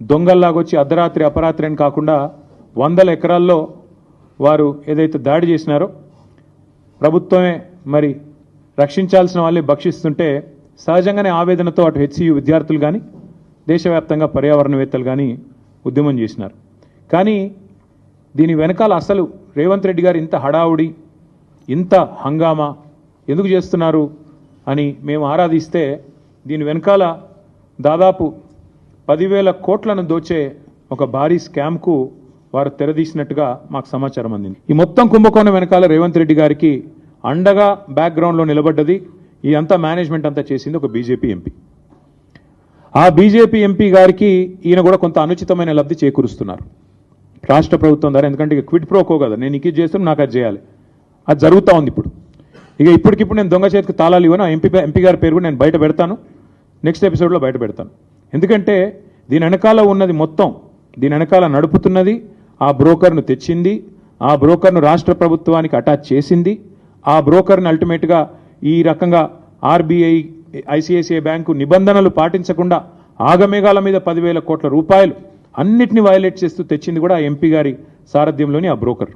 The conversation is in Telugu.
దొంగల్లాగొచ్చి అర్ధరాత్రి అపరాత్రి అని కాకుండా వందల ఎకరాల్లో వారు ఏదైతే దాడి చేసినారో ప్రభుత్వమే మరి రక్షించాల్సిన వాళ్ళే భక్షిస్తుంటే సహజంగానే ఆవేదనతో అటు హెచ్సియు విద్యార్థులు కానీ దేశవ్యాప్తంగా పర్యావరణవేత్తలు కానీ ఉద్యమం చేసినారు. కానీ దీని వెనకాల అసలు రేవంత్ రెడ్డి గారు ఇంత హడావుడి ఇంత హంగామా ఎందుకు చేస్తున్నారు అని మేము ఆరాధిస్తే దీని వెనకాల దాదాపు పదివేల కోట్లను దోచే ఒక భారీ స్కామ్కు వారు తెరదీసినట్టుగా మాకు సమాచారం అందింది. ఈ మొత్తం కుంభకోణం వెనకాల రేవంత్ రెడ్డి గారికి అండగా బ్యాక్గ్రౌండ్లో నిలబడ్డది. ఈ అంతా మేనేజ్మెంట్ అంతా చేసింది ఒక బీజేపీ ఎంపీ. ఆ బీజేపీ ఎంపీ గారికి ఈయన కూడా కొంత అనుచితమైన లబ్ధి చేకూరుస్తున్నారు. రాష్ట్ర ప్రభుత్వం ద్వారా ఎందుకంటే ఇక క్విడ్ ప్రోకో కదా నేను ఇంక ఇది చేస్తాను నాకు అది చేయాలి. అది జరుగుతూ ఉంది ఇప్పుడు. ఇక ఇప్పటికిప్పుడు నేను దొంగ చేతికి తాళాలు ఇవ్వను ఎంపీ ఎంపీ గారి పేరు కూడా నేను బయట పెడతాను. నెక్స్ట్ ఎపిసోడ్లో బయట పెడతాను. ఎందుకంటే దీని వెనకాల ఉన్నది మొత్తం దీని వెనకాల నడుపుతున్నది ఆ బ్రోకర్ను తెచ్చింది ఆ బ్రోకర్ను రాష్ట్ర ప్రభుత్వానికి అటాచ్ చేసింది ఆ బ్రోకర్ని అల్టిమేట్గా ఈ రకంగా ఆర్బీఐ ఐసిఐసిఐ బ్యాంకు నిబంధనలు పాటించకుండా ఆగమేఘాల మీద పదివేల కోట్ల రూపాయలు అన్నిటిని వయలేట్ చేస్తూ తెచ్చింది కూడా ఆ ఎంపీ గారి సారథ్యంలోని ఆ బ్రోకర్.